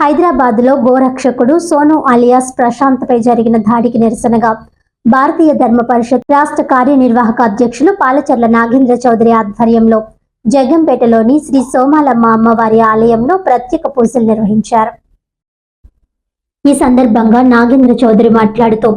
హైదరాబాద్లో గోరక్షకుడు సోను అలియాస్ ప్రశాంత్ పై జరిగిన దాడికి నిరసనగా భారతీయ ధర్మ పరిషత్ రాష్ట్ర కార్యనిర్వాహక అధ్యక్షులు పాలచర్ల నాగేంద్ర చౌదరి ఆధ్వర్యంలో జగంపేటలోని శ్రీ సోమాలమ్మ అమ్మవారి ఆలయంలో ప్రత్యేక పూజలు నిర్వహించారు. ఈ సందర్భంగా నాగేంద్ర చౌదరి మాట్లాడుతూ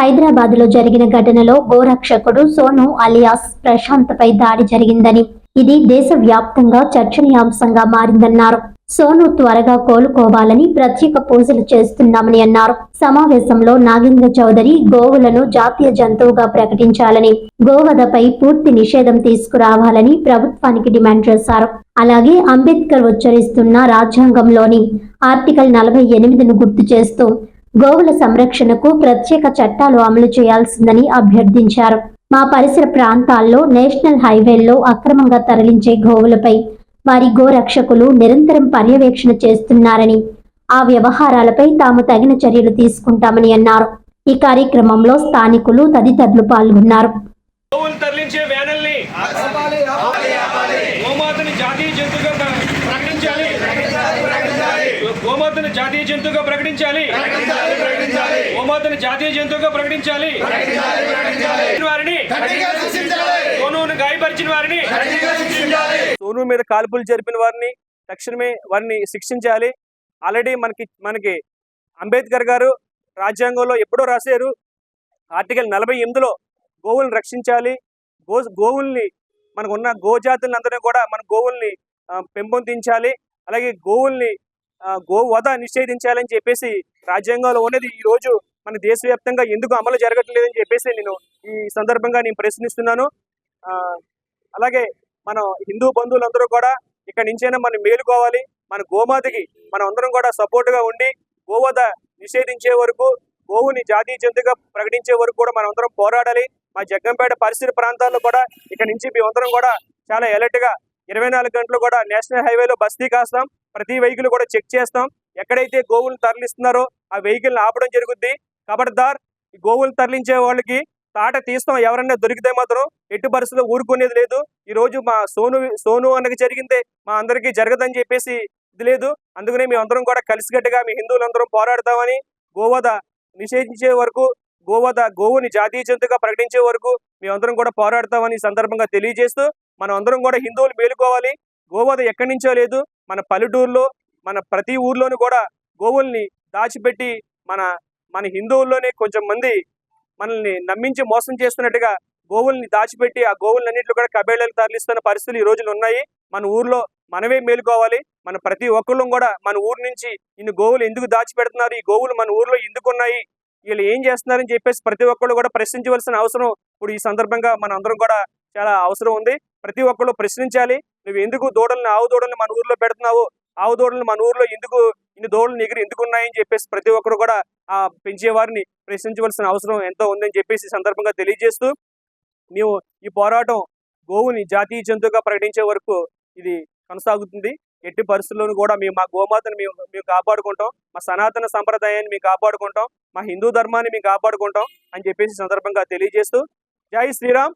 హైదరాబాద్లో జరిగిన ఘటనలో గోరక్షకుడు సోను అలియాస్ ప్రశాంత్ పై దాడి జరిగిందని ఇది దేశవ్యాప్తంగా చర్చనీయాంశంగా మారిందన్నారు. సోను త్వరగా కోలుకోవాలని ప్రత్యేక పూజలు చేస్తున్నామని అన్నారు. సమావేశంలో నాగేంద్ర చౌదరి గోవులను జాతీయ జంతువుగా ప్రకటించాలని గోవధపై పూర్తి నిషేధం తీసుకురావాలని ప్రభుత్వానికి డిమాండ్ చేశారు. అలాగే అంబేద్కర్ ఉచ్చరిస్తున్న రాజ్యాంగంలోని ఆర్టికల్ నలభై ఎనిమిదిను గుర్తు చేస్తూ గోవుల సంరక్షణకు ప్రత్యేక చట్టాలు అమలు చేయాల్సిందని అభ్యర్థించారు. మా పరిసర ప్రాంతాల్లో నేషనల్ హైవేల్లో అక్రమంగా తరలించే గోవులపై వారి గోరక్షకులు నిరంతరం పర్యవేక్షణ చేస్తున్నారని ఆ వ్యవహారాలపై తాము తగిన చర్యలు తీసుకుంటామని అన్నారు. ఈ కార్యక్రమంలో స్థానికులు తదితరులు పాల్గొన్నారు. గోవులు తరలించే వ్యానుల్ని గోమాతని జాతీయ జంతువుగా ప్ర- ప్రకటించాలి. గోమాతని జాతీయ జంతువుగా ప్రకటించాలి. గోమాతని జాతీయ జంతువుగా ప్రకటించాలి. వారిని గాయపరిచిన వారిని సోను మీద కాల్పులు జరిపిన వారిని తక్షణమే వారిని శిక్షించాలి. ఆల్రెడీ మనకి మనకి అంబేద్కర్ గారు రాజ్యాంగంలో ఎప్పుడో రాశారు. ఆర్టికల్ నలభై ఎనిమిదిలో గోవులను రక్షించాలి. గో గోవుల్ని మనకు ఉన్న గోజాతులందరినీ కూడా మన గోవుల్ని పెంపొందించాలి. అలాగే గోవుల్ని గో వధ నిషేధించాలని చెప్పేసి రాజ్యాంగంలో ఉన్నది. ఈ రోజు మన దేశవ్యాప్తంగా ఎందుకు అమలు జరగట్లేదని చెప్పేసి నేను ఈ సందర్భంగా నేను ప్రశ్నిస్తున్నాను. అలాగే మన హిందూ బంధువులందరూ కూడా ఇక్కడ నుంచైనా మనం మేలుకోవాలి. మన గోమాతకి మనం అందరం కూడా సపోర్ట్గా ఉండి గోవధ నిషేధించే వరకు గోవుని జాతీయ జంతుగా ప్రకటించే వరకు కూడా మనం అందరం పోరాడాలి. మా జగ్గంపేట పరిసర ప్రాంతాల్లో కూడా ఇక్కడ నుంచి మేమందరం కూడా చాలా ఎలర్ట్గా గా ఇరవై నాలుగు గంటలు కూడా నేషనల్ హైవేలో బస్తీ కాస్తాం. ప్రతి వెహికల్ కూడా చెక్ చేస్తాం. ఎక్కడైతే గోవులు తరలిస్తున్నారో ఆ వెహికల్ ఆపడం జరుగుద్ది. కబడ్దార్ గోవులు తరలించే వాళ్ళకి తాట తీస్తాం. ఎవరన్నా దొరికితే మాత్రం ఎట్టి పరిస్థితుల్లో ఊరుకునేది లేదు. ఈ రోజు మా సోను సోను అన్నకి జరిగిందే. మా అందరికీ జరగదని చెప్పేసి ఇది లేదు. అందుకనే మేము అందరం కూడా కలిసికట్టుగా మీ హిందువులందరం పోరాడతామని గోవధ నిషేధించే వరకు గోవధ గోవుని జాతీయ జంతుగా ప్రకటించే వరకు మేమందరం కూడా పోరాడతామని సందర్భంగా తెలియజేస్తూ మనం అందరం కూడా హిందువులు మేలుకోవాలి. గోవధ ఎక్కడి నుంచో లేదు. మన పల్లెటూరులో మన ప్రతి ఊర్లోనూ కూడా గోవుల్ని దాచిపెట్టి మన మన హిందువుల్లోనే కొంచెం మంది మనల్ని నమ్మించి మోసం చేస్తున్నట్టుగా గోవుల్ని దాచిపెట్టి ఆ గోవులన్నింటిలో కూడా కబేళాలకు తరలిస్తున్న పరిస్థితులు ఈ రోజులు ఉన్నాయి. మన ఊర్లో మనమే మేలుకోవాలి. మన ప్రతి ఒక్కళ్ళం కూడా మన ఊరు నుంచి ఇన్ని గోవులు ఎందుకు దాచిపెడుతున్నారు? ఈ గోవులు మన ఊర్లో ఎందుకు ఉన్నాయి? వీళ్ళు ఏం చేస్తున్నారని చెప్పేసి ప్రతి ఒక్కళ్ళు కూడా ప్రశ్నించవలసిన అవసరం ఇప్పుడు ఈ సందర్భంగా మన అందరం కూడా చాలా అవసరం ఉంది. ప్రతి ఒక్కళ్ళు ప్రశ్నించాలి. నువ్వు ఎందుకు దూడల్ని ఆవు దూడల్ని మన ఊర్లో పెడుతున్నావు? ఆవు దూడల్ని మన ఊర్లో ఎందుకు ఇన్ని దూడలు ఎగిరి ఎందుకు ఉన్నాయని చెప్పేసి ప్రతి ఒక్కరు కూడా ఆ పెంచే వారిని ప్రశ్నించవలసిన అవసరం ఎంతో ఉందని చెప్పేసి సందర్భంగా తెలియజేస్తూ మేము ఈ పోరాటం గోవుని జాతీయ జంతువుగా ప్రకటించే వరకు ఇది కొనసాగుతుంది. ఎట్టి పరిస్థితుల్లోనూ కూడా మేము మా గోమాతను మేము మేము కాపాడుకుంటాం. మా సనాతన సంప్రదాయాన్ని మేము కాపాడుకుంటాం. మా హిందూ ధర్మాన్ని మేము కాపాడుకుంటాం అని చెప్పేసి సందర్భంగా తెలియజేస్తూ జై శ్రీరామ్.